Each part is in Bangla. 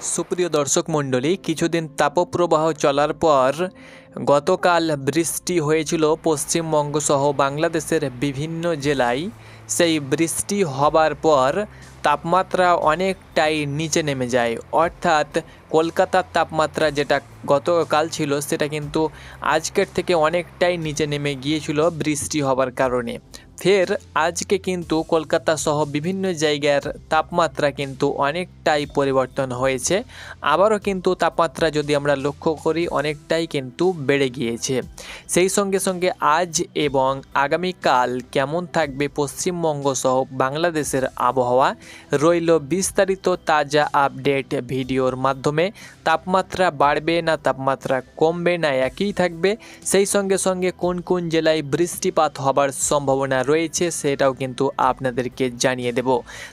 সুপ্রিয় দর্শক মণ্ডলী, কিছুদিন তাপপ্রবাহ চলার পর গতকাল বৃষ্টি হয়েছিল পশ্চিমবঙ্গ সহ বাংলাদেশের বিভিন্ন জেলায়। সেই বৃষ্টি হবার পর তাপমাত্রা অনেকটাই নিচে নেমে যায়। অর্থাৎ কলকাতার তাপমাত্রা যেটা গতকাল ছিল, সেটা কিন্তু আজকের থেকে অনেকটাই নিচে নেমে গিয়েছিল বৃষ্টি হবার কারণে। ফের আজকে কিন্তু কলকাতা সহ বিভিন্ন জায়গার তাপমাত্রা কিন্তু অনেকটাই পরিবর্তন হয়েছে। আবারও কিন্তু তাপমাত্রা যদি আমরা লক্ষ্য করি, অনেকটাই কিন্তু বেড়ে গিয়েছে। সেই সঙ্গে সঙ্গে আজ এবং আগামীকাল কেমন থাকবে পশ্চিমবঙ্গ সহ বাংলাদেশের আবহাওয়া রইল বিস্তারিত তাজা আপডেট ভিডিওর মাধ্যমে। তাপমাত্রা বাড়বে না, তাপমাত্রা কমবে না, একই থাকবে। সেই সঙ্গে সঙ্গে কোন কোন জেলায় বৃষ্টিপাত হবার সম্ভাবনা রয়েছে, সেটাও কিন্তু আপনাদেরকে জানিয়ে দেব।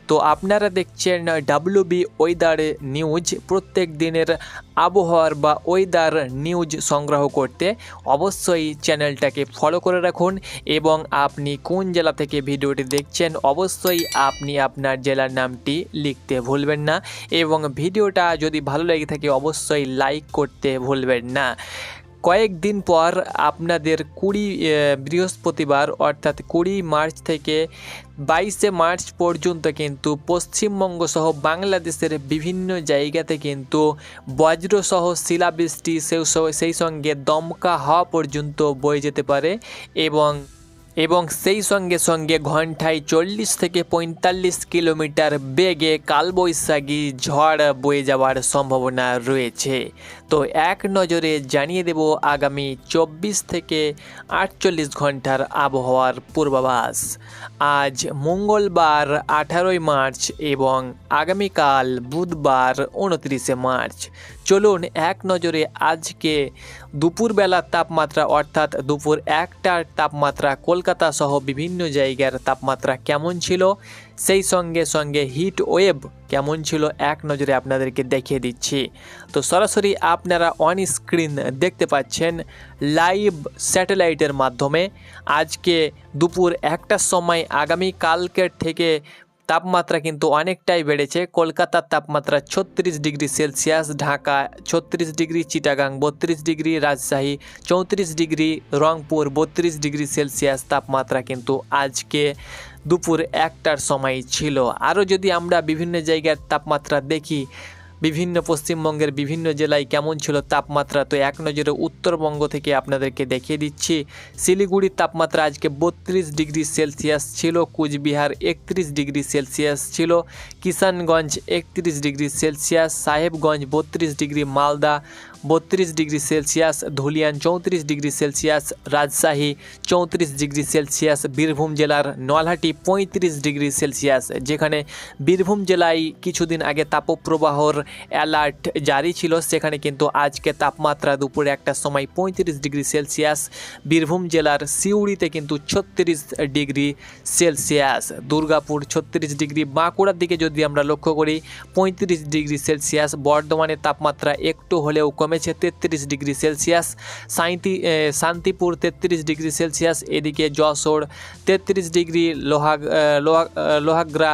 তো আপনারা দেখছেন ডাব্লিউবি ওয়েদার নিউজ প্রত্যেক দিনের আবহাওয়ার বা ওয়েদার নিউজ সংগ্রহ করতে অবশ্যই চ্যানেলটাকে ফলো করে রাখুন এবং আপনি কোন জেলা থেকে ভিডিওটি দেখছেন, অবশ্যই আপনি আপনার জেলার নামটি লিখতে ভুলবেন না এবং ভিডিওটা যদি ভালো লেগে থাকে, অবশ্যই লাইক করতে ভুলবেন না। কয়েকদিন পর আপনাদের কুড়ি বৃহস্পতিবার অর্থাৎ কুড়ি মার্চ থেকে বাইশে মার্চ পর্যন্ত কিন্তু পশ্চিমবঙ্গ সহ বাংলাদেশের বিভিন্ন জায়গাতে কিন্তু বজ্রসহ শিলাবৃষ্টি সেই সেই সঙ্গে দমকা হওয়া পর্যন্ত বয়ে যেতে পারে এবং এবং সেই সঙ্গে সঙ্গে ঘন্টায় চল্লিশ থেকে পঁয়তাল্লিশ কিলোমিটার বেগে কালবৈশাখী ঝড় বয়ে যাওয়ার সম্ভাবনা রয়েছে। তো এক নজরে জানিয়ে দেব আগামী চব্বিশ থেকে আটচল্লিশ ঘণ্টার আবহাওয়ার পূর্বাভাস। আজ মঙ্গলবার আঠারোই মার্চ এবং আগামীকাল বুধবার উনত্রিশে মার্চ। চলুন এক নজরে আজকে দুপুরবেলার তাপমাত্রা অর্থাৎ দুপুর একটার তাপমাত্রা কলকাতা সহ বিভিন্ন জায়গার তাপমাত্রা কেমন ছিল? সেই সঙ্গে সঙ্গে হিট ওয়েব কেমন ছিল? এক নজরে আপনাদেরকে দেখিয়ে দিচ্ছি। তো সরাসরি আপনারা অন স্ক্রিন দেখতে পাচ্ছেন লাইভ স্যাটেলাইটের মাধ্যমে। আজকে দুপুর একটার সময় আগামী কালকের থেকে তাপমাত্রা কিন্তু অনেকটাই বেড়েছে। কলকাতার তাপমাত্রা ছত্রিশ ডিগ্রি সেলসিয়াস, ঢাকা ছত্রিশ ডিগ্রি, চিটাগাং বত্রিশ ডিগ্রি, রাজশাহী চৌত্রিশ ডিগ্রি, রংপুর বত্রিশ ডিগ্রি সেলসিয়াস তাপমাত্রা কিন্তু আজকে দুপুর একটার সময় ছিল। আরও যদি আমরা বিভিন্ন জায়গার তাপমাত্রা দেখি বিভিন্ন পশ্চিমবঙ্গের বিভিন্ন জেলায় কেমন ছিল তাপমাত্রা, তো এক নজরে উত্তরবঙ্গ থেকে আপনাদেরকে দেখিয়ে দিচ্ছি। শিলিগুড়ির তাপমাত্রা আজকে বত্রিশ ডিগ্রি সেলসিয়াস ছিল, কুচবিহার একত্রিশ ডিগ্রি সেলসিয়াস ছিল, কিষানগঞ্জ একত্রিশ ডিগ্রি সেলসিয়াস, সাহেবগঞ্জ বত্রিশ ডিগ্রি, মালদা বত্রিশ ডিগ্রি সেলসিয়াস, ধুলিয়ান চৌত্রিশ ডিগ্রি সেলসিয়াস, রাজশাহী চৌত্রিশ ডিগ্রি সেলসিয়াস, বীরভূম জেলার নলহাটি পঁয়ত্রিশ ডিগ্রি সেলসিয়াস, যেখানে বীরভূম জেলায় কিছুদিন আগে তাপপ্রবাহর অ্যালার্ট জারি ছিল। সেখানে কিন্তু আজকে তাপমাত্রা দুপুরে একটার সময় পঁয়ত্রিশ ডিগ্রি সেলসিয়াস, বীরভূম জেলার সিউড়িতে কিন্তু ছত্রিশ ডিগ্রি সেলসিয়াস, দুর্গাপুর ছত্রিশ ডিগ্রি, বাঁকুড়ার দিকে যদি আমরা লক্ষ্য করি, পঁয়ত্রিশ ডিগ্রি সেলসিয়াস। বর্ধমানের তাপমাত্রা একটু হলেও কমেছে তেত্রিশ ডিগ্রি সেলসিয়াস সাঁইতি শান্তিপুর তেত্রিশ ডিগ্রি সেলসিয়াস, এদিকে যশোর তেত্রিশ ডিগ্রি লোহা লোহা লোহাগ্রা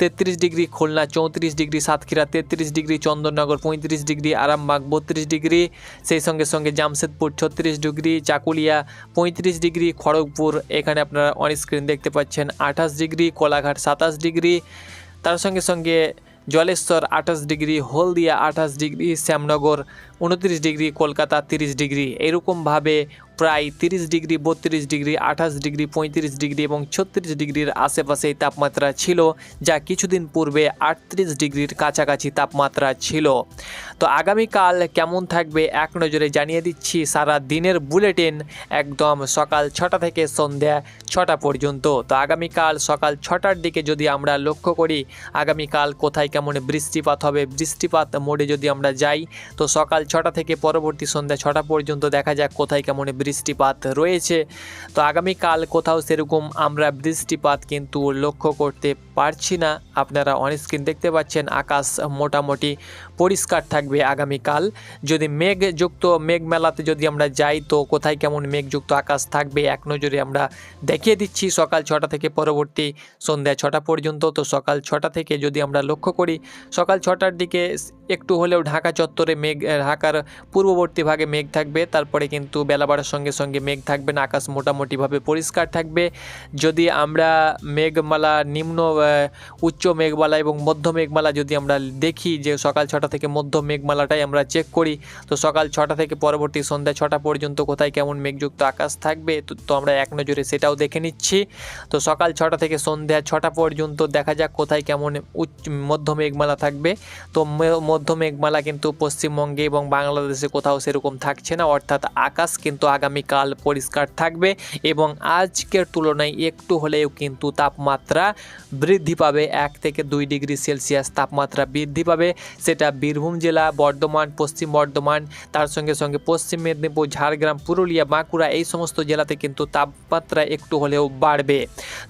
তেত্রিশ ডিগ্রি, খুলনা চৌত্রিশ ডিগ্রি, সাতক্ষীরা তেত্রিশ ডিগ্রি, চন্দননগর পঁয়ত্রিশ ডিগ্রি, আরামবাগ বত্রিশ ডিগ্রি, সেই সঙ্গে সঙ্গে জামশেদপুর ছত্রিশ ডিগ্রি, চাকুলিয়া পঁয়ত্রিশ ডিগ্রি, খড়গপুর, এখানে আপনারা অন স্ক্রিন দেখতে পাচ্ছেন আঠাশ ডিগ্রি, কোলাঘাট সাতাশ ডিগ্রি, তার সঙ্গে সঙ্গে জলেশ্বর আঠাশ ডিগ্রি, হলদিয়া আঠাশ ডিগ্রি, শ্যামনগর উনত্রিশ ডিগ্রি, কলকাতা তিরিশ ডিগ্রি এরকমভাবে প্রায় তিরিশ ডিগ্রি, বত্রিশ ডিগ্রি, আঠাশ ডিগ্রি, পঁয়ত্রিশ ডিগ্রি এবং ছত্রিশ ডিগ্রির আশেপাশে এই তাপমাত্রা ছিল, যা কিছুদিন পূর্বে আটত্রিশ ডিগ্রির কাছাকাছি তাপমাত্রা ছিল। তো আগামীকাল কেমন থাকবে এক নজরে জানিয়ে দিচ্ছি সারা দিনের বুলেটিন একদম সকাল ছটা থেকে সন্ধ্যা ছটা পর্যন্ত। তো আগামীকাল সকাল ছটার দিকে যদি আমরা লক্ষ্য করি, আগামীকাল কোথায় কেমন বৃষ্টিপাত হবে, বৃষ্টিপাত মোডে যদি আমরা যাই, তো সকাল ছটা থেকে পরবর্তী সন্ধ্যা ছটা পর্যন্ত দেখা যাক কোথায় কেমন বৃষ্টিপাত রয়েছে। তো আগামীকাল কোথাও সেরকম আমরা বৃষ্টিপাত কিন্তু লক্ষ্য করতে পারছি না। আপনারা অন স্ক্রিন দেখতে পাচ্ছেন, আকাশ মোটামুটি পরিষ্কার থাকবে আগামীকাল। যদি মেঘযুক্ত মেঘমেলাতে যদি আমরা যাই, তো কোথায় কেমন মেঘযুক্ত আকাশ থাকবে এক নজরে আমরা দেখিয়ে দিচ্ছি। সকাল ছটা থেকে পরবর্তী সন্ধ্যা ছটা পর্যন্ত, তো সকাল ছটা থেকে যদি আমরা লক্ষ্য করি, সকাল ছটার দিকে একটু হলেও ঢাকা চত্বরে মেঘ ঢাকার পূর্ববর্তী ভাগে মেঘ থাকবে, তারপরে কিন্তু বেলা বাড়ার সঙ্গে সঙ্গে মেঘ থাকবে না, আকাশ মোটামুটিভাবে পরিষ্কার থাকবে। যদি আমরা মেঘমালা, নিম্ন উচ্চ মেঘমালা এবং মধ্য মেঘমালা যদি আমরা দেখি যে সকাল ছটা থেকে মধ্য মেঘমালাটাই আমরা চেক করি, তো সকাল ছটা থেকে পরবর্তী সন্ধ্যা ছটা পর্যন্ত কোথায় কেমন মেঘযুক্ত আকাশ থাকবে, তো আমরা এক নজরে সেটাও দেখে নিচ্ছি। তো সকাল ছটা থেকে সন্ধ্যা ছটা পর্যন্ত দেখা যাক কোথায় কেমন উচ্চ, মধ্য মেঘমালা থাকবে। তো মধ্য মেঘমালা কিন্তু পশ্চিমবঙ্গে এবং বাংলাদেশে কোথাও সেরকম থাকছে না, অর্থাৎ আকাশ কিন্তু আগামীকাল পরিষ্কার থাকবে এবং আজকের তুলনায় একটু হলেও কিন্তু তাপমাত্রা বৃদ্ধি পাবে। এক থেকে দুই ডিগ্রি সেলসিয়াস তাপমাত্রা বৃদ্ধি পাবে। সেটা বীরভূম জেলা, বর্ধমান, পশ্চিম বর্ধমান, তার সঙ্গে সঙ্গে পশ্চিম মেদিনীপুর, ঝাড়গ্রাম, পুরুলিয়া, বাঁকুড়া এই সমস্ত জেলাতে কিন্তু তাপমাত্রা একটু হলেও বাড়বে।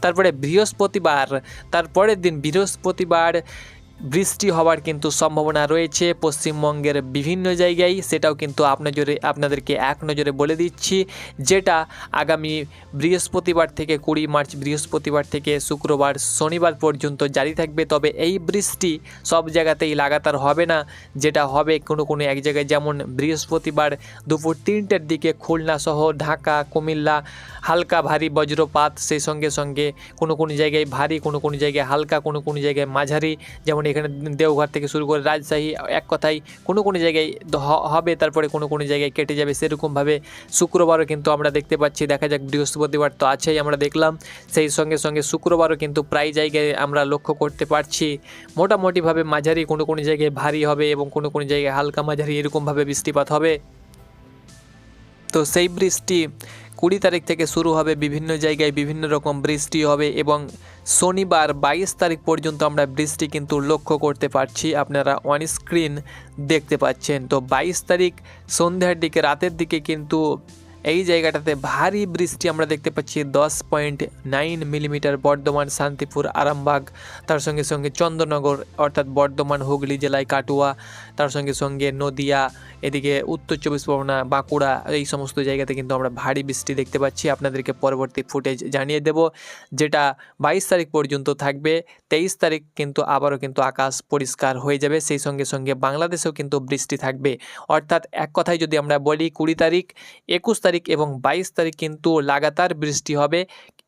তারপরে বৃহস্পতিবার, তারপরের দিন বৃহস্পতিবার বৃষ্টি হওয়ার কিন্তু সম্ভাবনা রয়েছে। পশ্চিমবঙ্গের বিভিন্ন জায়গায় সেটাও কিন্তু আপনাজরে আপনাদেরকে এক নজরে বলে দিচ্ছি। যেটা আগামী বৃহস্পতিবার থেকে কুড়ি মার্চ, বৃহস্পতিবার থেকে শুক্রবার, শনিবার পর্যন্ত জারি থাকবে। তবে এই বৃষ্টি সব জায়গাতেই লাগাতার হবে না। যেটা হবে কোনো কোনো এক জায়গায় যেমন বৃহস্পতিবার দুপুর তিনটের দিকে খুলনা সহ ঢাকা, কুমিল্লা, হালকা ভারী বজ্রপাত, সেই সঙ্গে সঙ্গে কোনো কোনো জায়গায় ভারী, কোনো কোনো জায়গায় হালকা, কোনো কোনো জায়গায় মাঝারি, যেমন এখানে দেওঘর থেকে শুরু করে রাজশাহী, এক কথায় কোনো কোনো জায়গায় হবে, তারপরে কোনো কোনো জায়গায় কেটে যাবে সেরকমভাবে। শুক্রবারও কিন্তু আমরা দেখতে পাচ্ছি, দেখা যাক বৃহস্পতিবার তো আছেই আমরা দেখলাম। সেই সঙ্গে সঙ্গে শুক্রবারও কিন্তু প্রায় জায়গায় আমরা লক্ষ্য করতে পারছি। মোটামুটিভাবে মাঝারি কোনো কোনো জায়গায় ভারী হবে এবং কোনো কোনো জায়গায় হালকা মাঝারি এরকমভাবে বৃষ্টিপাত হবে। তো সেই বৃষ্টি কুড়ি তারিখ থেকে শুরু হবে বিভিন্ন জায়গায় বিভিন্ন রকম বৃষ্টি হবে এবং শনিবার বাইশ তারিখ পর্যন্ত আমরা বৃষ্টি কিন্তু লক্ষ্য করতে পারছি। আপনারা অন স্ক্রিন দেখতে পাচ্ছেন। তো বাইশ তারিখ সন্ধ্যার দিকে, রাতের দিকে কিন্তু এই জায়গাটাতে ভারী বৃষ্টি আমরা দেখতে পাচ্ছি, দশ point nine millimetre Bardhaman, Shantipur, Arambagh, তার সঙ্গে সঙ্গে চন্দ্রনগর, অর্থাৎ বর্ধমান, হুগলি জেলায় কাটুয়া, তার সঙ্গে সঙ্গে নদিয়া, এদিকে উত্তর চব্বিশ পরগনা, বাঁকুড়া, এই সমস্ত জায়গাতে কিন্তু আমরা ভারী বৃষ্টি দেখতে পাচ্ছি। আপনাদেরকে পরবর্তী ফুটেজ জানিয়ে দেব, যেটা বাইশ তারিখ পর্যন্ত থাকবে, তেইশ তারিখ কিন্তু আবারও কিন্তু আকাশ পরিষ্কার হয়ে যাবে, সেই সঙ্গে সঙ্গে বাংলাদেশেও কিন্তু বৃষ্টি থাকবে। অর্থাৎ এক কথায় যদি আমরা বলি কুড়ি তারিখ, একুশ তারিখ এবং বাইশ তারিখ কিন্তু লাগাতার বৃষ্টি হবে।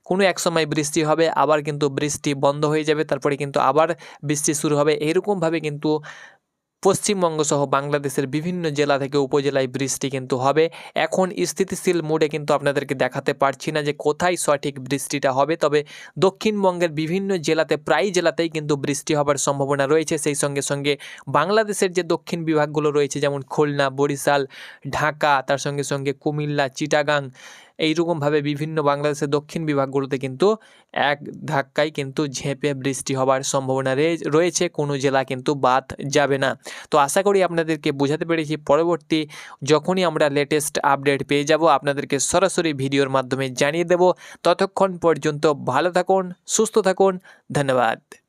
কোনো এক সময় বৃষ্টি হবে, আবার কিন্তু বৃষ্টি বন্ধ হয়ে যাবে, তারপরে কিন্তু আবার বৃষ্টি শুরু হবে। এরকমভাবে কিন্তু পশ্চিমবঙ্গ সহ বাংলাদেশের বিভিন্ন জেলা থেকে উপজেলায় বৃষ্টি কিন্তু হবে। এখন স্থিতিশীল মোডে কিন্তু আপনাদেরকে দেখাতে পারছি না যে কোথায় সঠিক বৃষ্টিটা হবে। তবে দক্ষিণবঙ্গের বিভিন্ন জেলাতে, প্রায় জেলাতেই কিন্তু বৃষ্টি হবার সম্ভাবনা রয়েছে। সেই সঙ্গে সঙ্গে বাংলাদেশের যে দক্ষিণ বিভাগগুলো রয়েছে, যেমন খুলনা, বরিশাল, ঢাকা, তার সঙ্গে সঙ্গে কুমিল্লা, চিটাগাং এইরকমভাবে বিভিন্ন বাংলাদেশের দক্ষিণ বিভাগগুলোতে কিন্তু এক ধাক্কায় কিন্তু ঝেঁপে বৃষ্টি হবার সম্ভাবনা রয়েছে। কোনো জেলা কিন্তু বাদ যাবে না। তো আশা করি আপনাদেরকে বোঝাতে পেরেছি। পরবর্তী যখনই আমরা লেটেস্ট আপডেট পেয়ে যাব, আপনাদেরকে সরাসরি ভিডিওর মাধ্যমে জানিয়ে দেব। ততক্ষণ পর্যন্ত ভালো থাকুন, সুস্থ থাকুন। ধন্যবাদ।